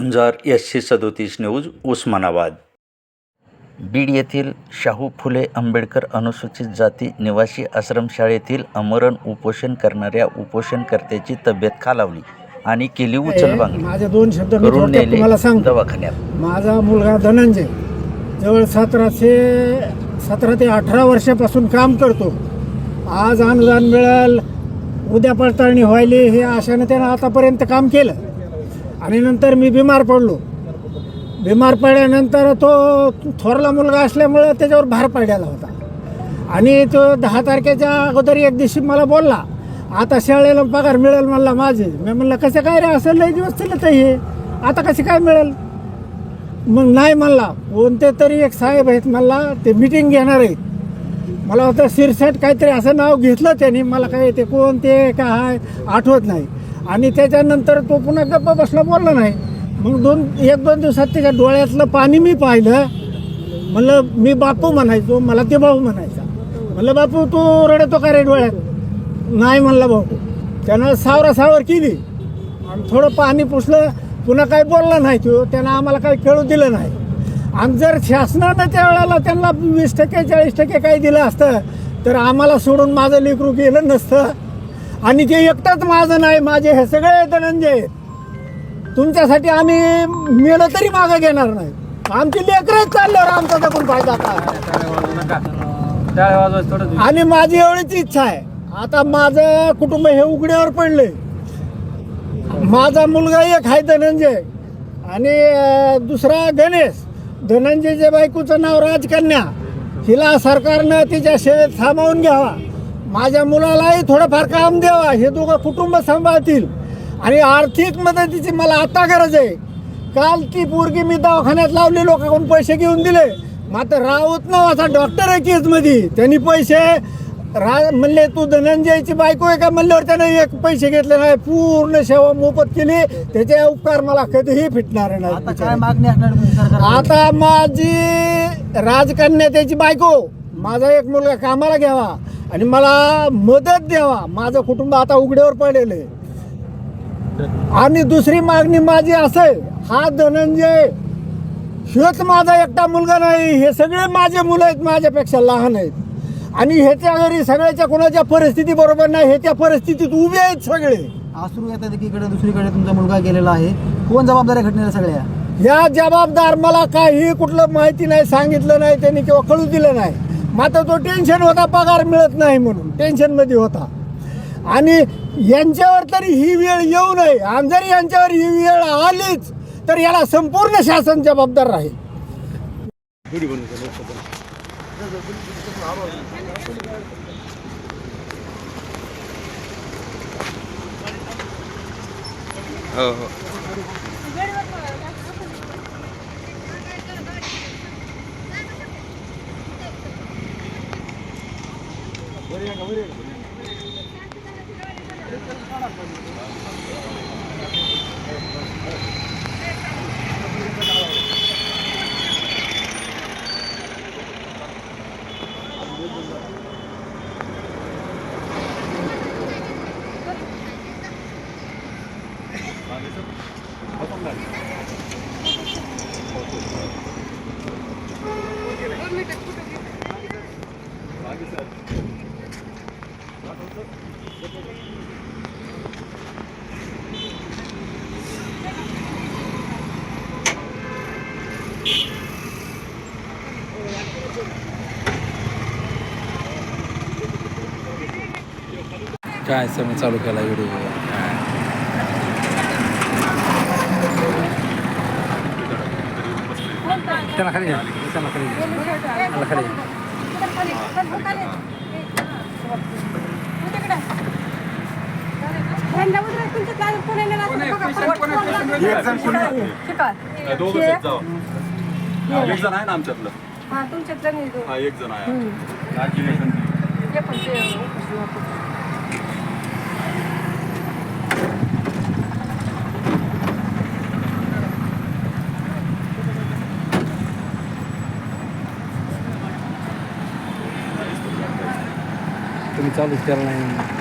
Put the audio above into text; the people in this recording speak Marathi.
झुंजार एसशे सदोतीस न्यूज उस्मानाबाद. बीड येथील शाहू फुले आंबेडकर अनुसूचित जाती निवासी आश्रमशाळेतील अमरण उपोषण करणाऱ्या उपोषणकर्त्याची तब्येत खालावली आणि केली उचलबांगली माझे दोन शब्द मी करून थोडक्यात नेले तुम्हाला सांगतो. दवाखान्यात. माझा मुलगा धनंजय जवळ सतराशे सतरा ते अठरा वर्षापासून काम करतो. आज अनुदान मिळेल उद्या पडताळणी व्हायली हे आशाने त्यानं आतापर्यंत काम केलं. आणि नंतर मी बिमार पडलो. बिमार पडल्यानंतर तो थोरला मुलगा असल्यामुळं त्याच्यावर भार पडलेला होता. आणि तो दहा तारखेच्या अगोदर एक दिवशी मला बोलला आता शाळेला पगार मिळेल म्हणला माझे. मी म्हणलं कसं काय रे? असं लय दिवस दिलं तर हे. आता कसे काय मिळेल? मग नाही म्हणला. कोणते तरी एक साहेब आहेत मला ते मिटिंग घेणार आहेत. मला वाटतं शिरसेट काहीतरी असं नाव घेतलं त्यांनी. मला काय ते कोण ते काय आठवत नाही. आणि त्याच्यानंतर तो पुन्हा गप्पा बसला बोलला नाही. मग दोन एक दोन दिवसात त्याच्या डोळ्यातलं पाणी मी पाहिलं. म्हणलं मी बापू म्हणायचो मला ते भाऊ म्हणायचा. म्हणलं बापू तू रडतो का रे डोळ्यात? नाही म्हणला भाऊ. त्यानं सावरा सावर केली. आणि थोडं पाणी पुसलं. पुन्हा काही बोलला नाही तो. त्यानं आम्हाला काही खेळू दिलं नाही. आणि जर शासनानं त्या वेळेला त्यांना वीस टक्के चाळीस टक्के काही दिलं असतं तर आम्हाला सोडून माझं लेकरू गेलं नसतं. आणि ते एकटाच माझं नाही माझे हे सगळे धनंजय आहेत. तुमच्यासाठी आम्ही मेलं तरी मागं घेणार नाही. आमची लेकरच चालल्यावर आमचा जगून फायदा काय? आणि माझी एवढीच इच्छा आहे. आता माझं कुटुंब हे उघड्यावर पडले माझा मुलगा एक आहे धनंजय. आणि दुसरा गणेश. धनंजयच्या बायकोचं नाव राजकन्या. हिला सरकारनं तिच्या सेवेत सामावून घ्यावा. माझ्या मुलालाही थोडंफार काम द्यावा हे दोघं कुटुंब सांभाळतील. आणि आर्थिक मदतीची मला आता गरज आहे. काल ती पोरगी मी दवाखान्यात लावली लोकांकडून पैसे घेऊन दिले. मात्र राऊत नावाचा डॉक्टर आहे केसमध्ये. त्यांनी पैसे रा म्हणले तू धनंजयची बायको आहे का? म्हणल्यावर त्याने एक पैसे घेतले नाही. पूर्ण सेवा मोफत केली. त्याचे उपकार मला कधीही फिटणार आता नाही आता माझी राजकन्या त्याची बायको. माझा एक मुलगा कामाला घ्यावा. आणि मला मदत द्यावा. माझं कुटुंब आता उघड्यावर पडलेलं आहे. आणि दुसरी मागणी माझी असं आहे हा धनंजय हेच माझा एकटा मुलगा नाही. हे सगळे माझे मुलं आहेत माझ्यापेक्षा लहान आहेत. आणि ह्याच्या घरी सगळ्याच्या कोणाच्या परिस्थिती बरोबर नाही हे त्या परिस्थितीत उभे आहेत सगळे. आसरू येतात एकीकडे दुसरीकडे तुमचा मुलगा गेलेला आहे. कोण जबाबदार आहे घटनेला सगळ्या? या जबाबदार मला काही कुठलं माहिती नाही सांगितलं नाही त्यांनी किंवा कळू दिलं नाही. मात्र तो टेन्शन होता पगार मिळत नाही म्हणून. टेन्शनमध्ये होता. आणि यांच्यावर तरी ही वेळ येऊ नये. आणि जरी यांच्यावर ही वेळ आलीच तर याला संपूर्ण शासन जबाबदार राहील. हो, हो. Thank you, sir. काय मी चालू केला व्हिडिओ? त्याला खाली त्याला खाली त्याला खाली घ्या दोघं आहेत जाऊ एक जण आहे ना आमच्यातलं हा. हा एक जण आहे हम्म. हे पण ते उपशी वापरतो. तुम्ही चालूच केला नाही.